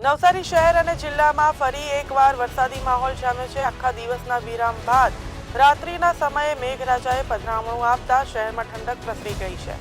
નવસારી શહેર અને જિલ્લામાં ફરી એકવાર વરસાદી માહોલ જામ્યો છે. આખા દિવસના વિરામ બાદ રાત્રિના સમયે મેઘરાજાએ પધરામણું આપતા શહેરમાં ઠંડક પ્રસરી ગઈ છે.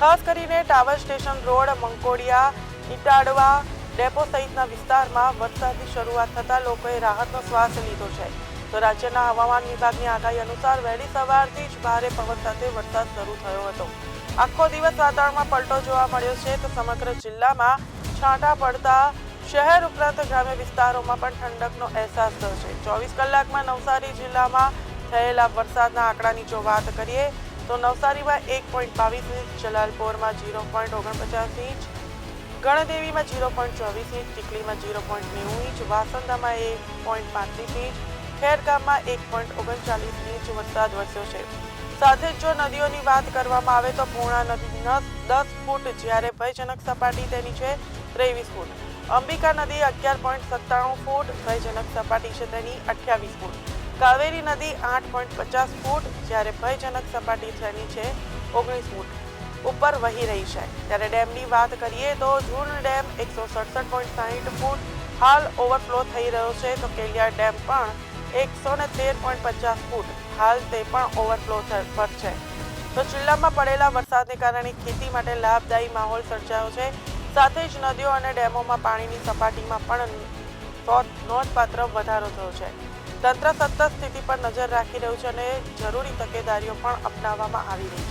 ખાસ કરીને tower station road, Mankodiya, Itadva depot સહિતના વિસ્તારમાં વરસાદની શરૂઆત થતાં લોકોએ રાહતનો શ્વાસ લીધો છે. તો રાજ્યના હવામાન વિભાગની આગાહી અનુસાર વહેલી સવારથી જ ભારે પવન સાથે વરસાદ શરૂ થયો હતો. આખો દિવસ વાતાવરણમાં પલટો જોવા મળ્યો છે. તો સમગ્ર જિલ્લામાં છાંટા પડતા શહેર ઉપરાંત ગ્રામ્ય વિસ્તારોમાં પણ ઠંડકનો અહેસાસ થયો છે. ચોવીસ કલાકમાં નવસારી જિલ્લામાં થયેલા વરસાદના આંકડાની જો વાત કરીએ, તો નવસારીમાં એક પોઈન્ટ બાવીસ ઇંચ, જલાલપોરમાં ઝીરો પોઈન્ટ ઓગણપચાસ ઇંચ, ગણદેવીમાં ઝીરો પોઈન્ટ ચોવીસ ઇંચ, ચીખલીમાં ઝીરો પોઈન્ટ નેવું ઇંચ, વાસંદામાં એક પોઈન્ટ પાંત્રીસ ઇંચ, ખેરગામમાં એક પોઈન્ટ ઓગણચાલીસ ઇંચ વરસાદ વરસ્યો છે. સાથે જો નદીઓની વાત કરવામાં આવે તો પૂર્ણા નદી દસ ફૂટ જ્યારે ભયજનક સપાટી તેની છે ત્રેવીસ ફૂટ. અંબિકા નદી અગિયાર પોઈન્ટ સત્તાણું ફૂટ, ભયજનક સપાટી તેની અઠ્યાવીસ ફૂટ. કાવેરી નદી આઠ પોઈન્ટ પચાસ ફૂટ, જ્યારે ભયજનક સપાટી તેની છે ઓગણીસ ફૂટ. ઉપર વહી રહી છે. ત્યારે ડેમની વાત કરીએ તો જૂન ડેમ એકસો સડસઠ પોઈન્ટ સાહીઠ ફૂટ, હાલ ઓવરફ્લો થઈ રહ્યો છે તો કેલિયા ડેમ પણ એકસો ને તેર પોઈન્ટ પચાસ ફૂટ, હાલ તે પણ ઓવરફ્લો પર છે. તો જિલ્લામાં પડેલા વરસાદને કારણે ખેતી માટે લાભદાયી માહોલ સર્જાયો છે. સાથે જ નદીઓ અને ડેમોમાં પાણીની સપાટીમાં પણ નોંધપાત્ર વધારો થયો છે. તંત્ર સતત સ્થિતિ પર નજર રાખી રહ્યું છે અને જરૂરી તકેદારીઓ પણ અપનાવવામાં આવી રહી છે.